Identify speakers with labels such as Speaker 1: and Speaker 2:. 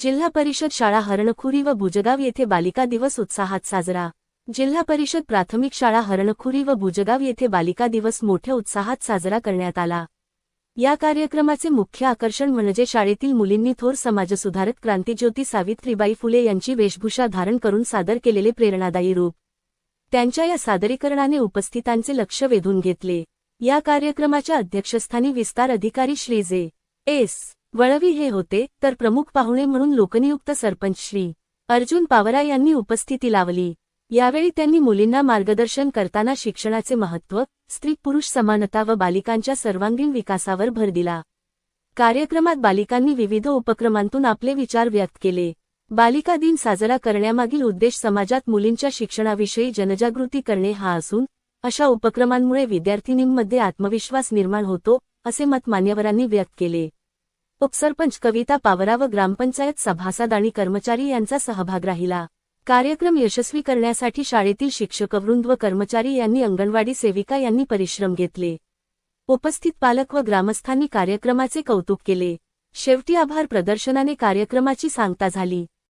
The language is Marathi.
Speaker 1: जिल्हा परिषद शाळा हरणखुरी व भुजगाव येथे बालिका दिवस उत्साहात साजरा. जिल्हा परिषद प्राथमिक शाळा हरणखुरी व भुजगाव येथे बालिका दिवस मोठ्या उत्साहात साजरा करण्यात आला. या कार्यक्रमाचे मुख्य आकर्षण म्हणजे शाळेतील मुलींनी थोर समाजसुधारक क्रांतीज्योती सावित्रीबाई फुले यांची वेशभूषा धारण करून सादर केलेले प्रेरणादायी रूप. त्यांच्या या सादरीकरणाने उपस्थितांचे लक्ष वेधून घेतले. या कार्यक्रमाच्या अध्यक्षस्थानी विस्तार अधिकारी श्री जे. एस. वळवी हे होते तर प्रमुख पाहुणे म्हणून लोकनियुक्त सरपंच श्री. अर्जुन पावरा यांनी उपस्थिती लावली. यावेळी त्यांनी मुलींना मार्गदर्शन करताना शिक्षणाचे महत्त्व स्त्री पुरुष समानता व बालिकांच्या सर्वांगीण विकासावर भर दिला. कार्यक्रमात बालिकांनी विविध उपक्रमांतून आपले विचार व्यक्त केले. बालिका दिन साजरा करण्यामागील उद्देश समाजात मुलींच्या शिक्षणाविषयी जनजागृती करणे हा असून अशा उपक्रमांमुळे विद्यार्थिनींमध्ये आत्मविश्वास निर्माण होतो असे मत मान्यवरांनी व्यक्त केले. उपसरपंच कविता पावरा व ग्रामपंचायत सभासद आणि कर्मचारी यांचा सहभाग राहिला. कार्यक्रम यशस्वी करण्यासाठी शाळेतील शिक्षकवृंद व कर्मचारी यांनी अंगणवाडी सेविका यांनी परिश्रम घेतले. उपस्थित पालक व ग्रामस्थांनी कार्यक्रमाचे कौतुक केले. शेवटी आभार प्रदर्शनाने कार्यक्रमाची सांगता झाली.